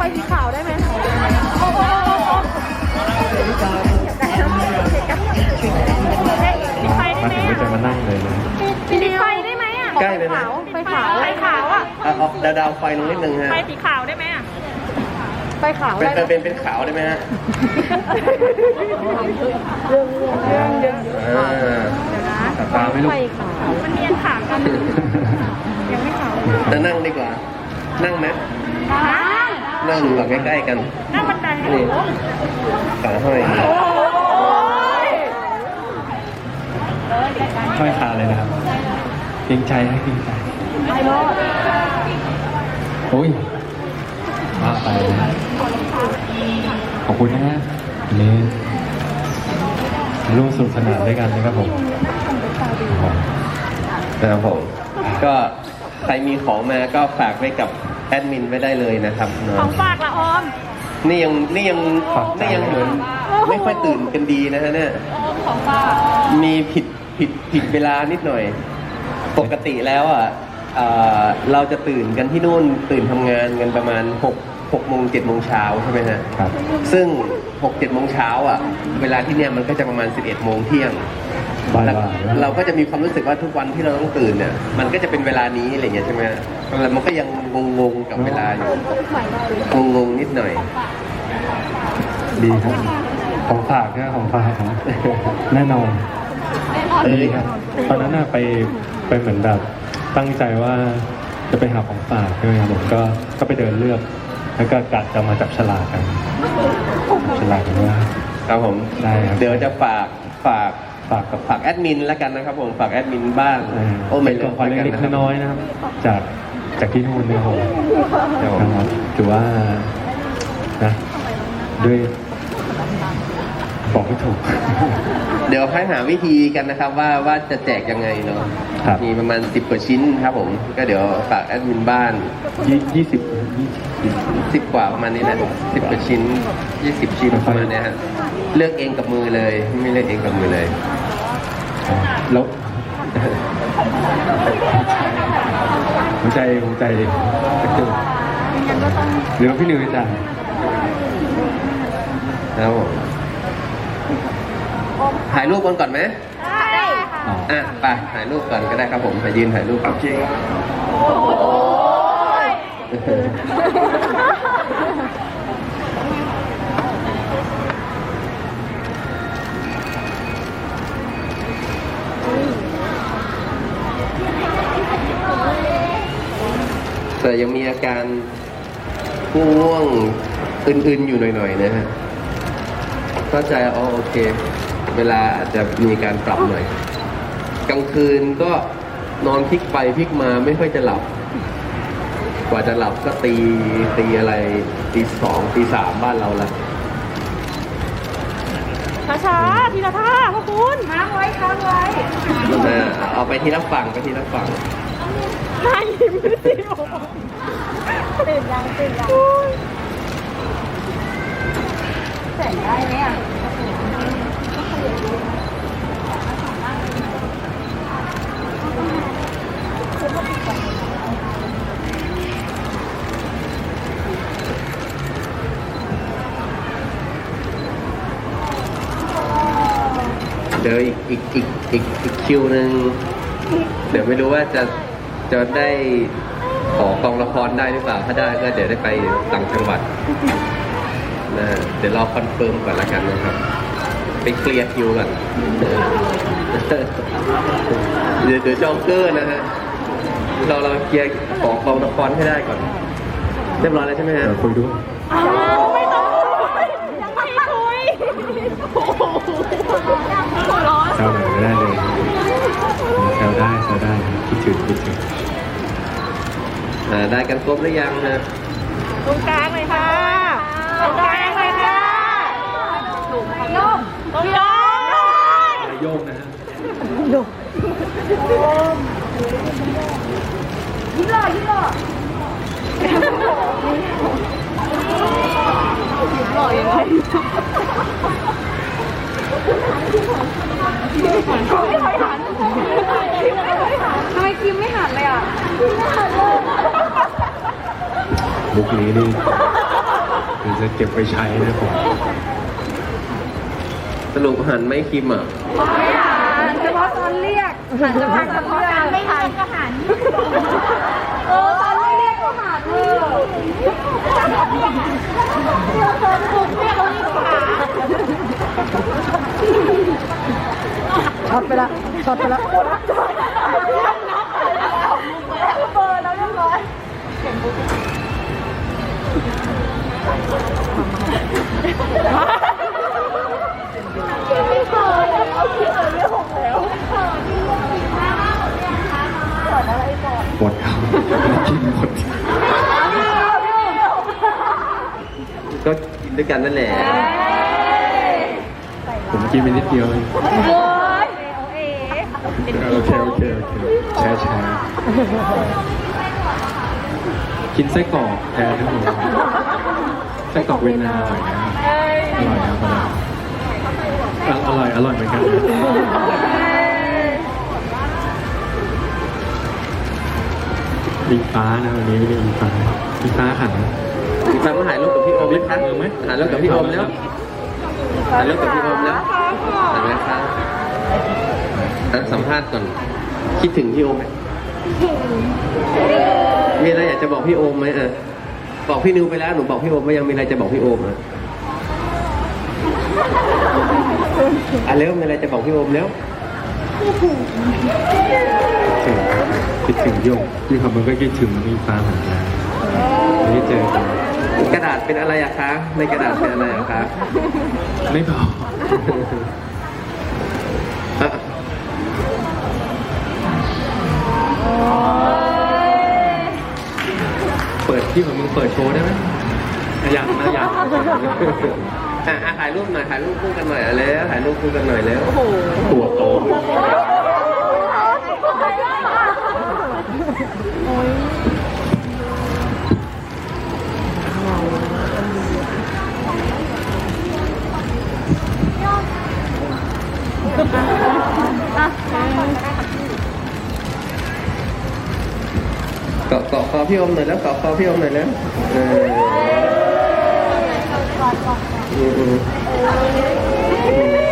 ไฟสีขาวได้ไหมโอ้โหปิดไฟได้มาไหมถึงก็จะมานั่งเลยนะปิดไฟได้ไหมอะใกล้เลยนะไฟขาวไฟขาวอะเอาเอาดาวดาวไฟลงนิดนึงฮะไฟสีขาวได้ไหมอะไฟขาวเป็นได้เป็นเป็นเป็นขาวได้ไหมฮะเรื่องเรื่องเรื่องอ่าตัดตาไม่ลูกไฟขาวมันเนียนขาวกันยังไม่ขาวจะนั่งดีกว่า นั่งไหมนั่ง นั่งแบบใกล้ๆกันนั่งบันไดนี่ขาห้อยโอ้ยค่อยคาเลยนะครับเกรงใจให้เกรงใจไอ้โลดโอ้ยมาไปนะขอบคุณนะฮะวันนี้ร่วมสนุกสนานด้วยกันนะครับผมนะครับผมก็ใครมีของมาก็ฝากไว้กับ แอดมินไว้ได้เลยนะครับเนขออะงฝากละออม นี่ยังนี่ยังนี่ยังเหมือนไม่ค่อยตื่นกันดีนะฮะเนี่ยของฝากมีผิดผิดผิดเวลานิดหน่อย ปกติแล้วอะเอ่อเราจะตื่นกันที่นู่นตื่นทำงานกันประมาณ6 6โมง7โมงเช้าใช่ไหมฮะ ครับ ซึ่ง 6 7 โมงเช้าอะ เวลาที่เนี่ยมันก็จะประมาณ 11 โมงเที่ยง บ่ายแล้วๆเราก็จะมีความรู้สึกว่าทุกวันที่เราต้องตื่นเนี่ย มันก็จะเป็นเวลานี้อะไรอย่างเงี้ยใช่ไหมฮะแล้วมันก็ยังงงๆกับเวลาอยู่ งงๆนิดหน่อย ดีครับ ของฝากนะของฝากครับแน่นอน เอ้ย ดีครับ ตอนนั้นน่ะไปไปเหมือนแบบตั้งใจว่าจะไปหาของฝากใช่ไหมครับผมก็ก็ไปเดินเลือก แล้วก็กัดจะมาจับฉลากกันจับฉลากกันว่า ครับผม ได้ครับ เดี๋ยวจะฝากฝาก ฝากกับฝากแอดมินแล้วกันนะครับผมฝากแอดมินบ้างเอ่อโอ้ไม่เป็นเลิกล่องขวัญเล็กๆน้อยๆนะครับ จากจากที่นู่นนะครับผมครับผมนะครับถือว่านะด้วยบอกไม่ถูก เดี๋ยวให้หาวิธีกันนะครับว่าว่าจะแจกยังไงเนาะครับ มีประมาณ 10 กว่าชิ้นครับผม ก็เดี๋ยวฝากแอดมินบ้าน ยี่ยี่สิบยี่สิบ 10 กว่าประมาณนี้แหละ10 กว่าชิ้น 20 ชิ้นประมาณเนี้ยฮะเลือกเองกับมือเลย ไม่เลือกเองกับมือเลย อ๋อแล้วหัวใจหัวใจดิหรือว่าพี่นิวจะจ่ายครับผม ถ่ายรูปกันก่อนไหมได้อ๋ออะไปถ่ายรูปก่อนก็ได้ครับผมไปยืนถ่ายรูปโอเคแต่ยังมีอาการง่วงๆอื่นๆอยู่หน่อยๆนะฮะเข้าใจอ๋อโอเค เวลาอาจจะมีการปรับหน่อย กลางคืนก็นอนพลิกไปพลิกมาไม่ค่อยจะหลับ กว่าจะหลับก็ตีตีอะไรตีสองตีสามบ้านเราละช้าช้าๆทีละท่าพ่อคุณค้างไว้ค้างไว้อ่าเอาไปที่รับฝั่งไปที่รับฝั่งนายยิ้มสิโอ้โหตื่นยังตื่นยังแสงได้ไหมอะ เดี๋ยวอีกอีกอีกอีกอีกคิวหนึ่งเดี๋ยวไม่รู้ว่าจะจะได้ขอกองละครได้หรือเปล่า ถ้าได้ก็เดี๋ยวได้ไปต่างจังหวัดนะเดี๋ยวรอคอนเฟิร์มก่อนละกันนะครับ ไปเคลียร์คิวก่อนเดี๋ยวเดี๋ยวจองเกอร์นะฮะ เราเราเคลียร์ของกองละครให้ได้ก่อน เรียบร้อยแล้วใช่ไหมฮะเดี๋ยวคุยด้วยอ้าวไม่ต้องคุยยังไม่คุยโอ้โหหัวร้อนแซวหน่อยไม่ได้เลยแซวได้แซวได้คิดถึงคิดถึงอ่าได้กันครบหรือยังนะตรงกลางเลยค่ะตรงกลางเลยค่ะโยมตรงโยมนายโยกนะฮะยิ้ มหล่อยิ้มหล่อยิ้มหล่อยังไงไม่เคยหันทำไมคิมไม่หันเลยอะมุกนี้นี่จะเก็บไว้ใช้นะผมสรุปหันไหม่คิมอะเฉพาะต อนเรียกหันเฉพาะตอนเรียกไม่เรียกก็หันเออตอนไม่เรียกก็หันเลยถูกเรียกเขาเรียกขาช็อตไปละช็อตไปละเปิดแล้วเรียบร้อยเห มดครับกินหมดก็กินด้วยกันนั่นแหละ ผมกินไปนิดเดียวเองโอ้ยโอเคโอเคโอเคโอเคแชร์แชร์กินไส้กรอกแทนนะผมไส้กรอกเวียนนาอร่อยนะอร่อยนะอร่อยอร่อยอร่อยเหมือนกัน อิงฟ้านะวันนี้ไม่ได้อิงฟ้าอิงฟ้าขันอีกครั้งมาถ่ายรูปกับพี่โอมไหมคะเออไหมถ่ายรูปกับพี่โอมแล้วถ่ายรูปกับพี่โอมแล้วถ่ายไหมคะอะสัมภาษณ์ก่อน คิดถึงพี่โอมไหมมีอะไรอยากจะบอกพี่โอมไหมเออบอกพี่นิวไปแล้วหนูบอกพี่โอมว่ายังมีอะไรจะบอกพี่โอมอะอะเร็วมีอะไรจะบอกพี่โอมแล้ว คิดถึงคิดถึงโยงพี่คำมันก็คิดถึงอิงฟ้าเหมือนกันไม่ได้เจอกันกระดาษเป็นอะไรอะคะ ในกระดาษเป็นอะไรอะคะ ไม่บอกอะเปิดที่ของมึงเปิดโชว์ได้ไหมอะอยากนะอยากอะอะถ่ายรูปหน่อยถ่ายรูปคู่กันหน่อยอะแล้วถ่ายรูปคู่กันหน่อยแล้วตัวโต คอพี่อมหน่อยแล้วกอดคอพี่อมหน่อยแล้วเอออืมอืม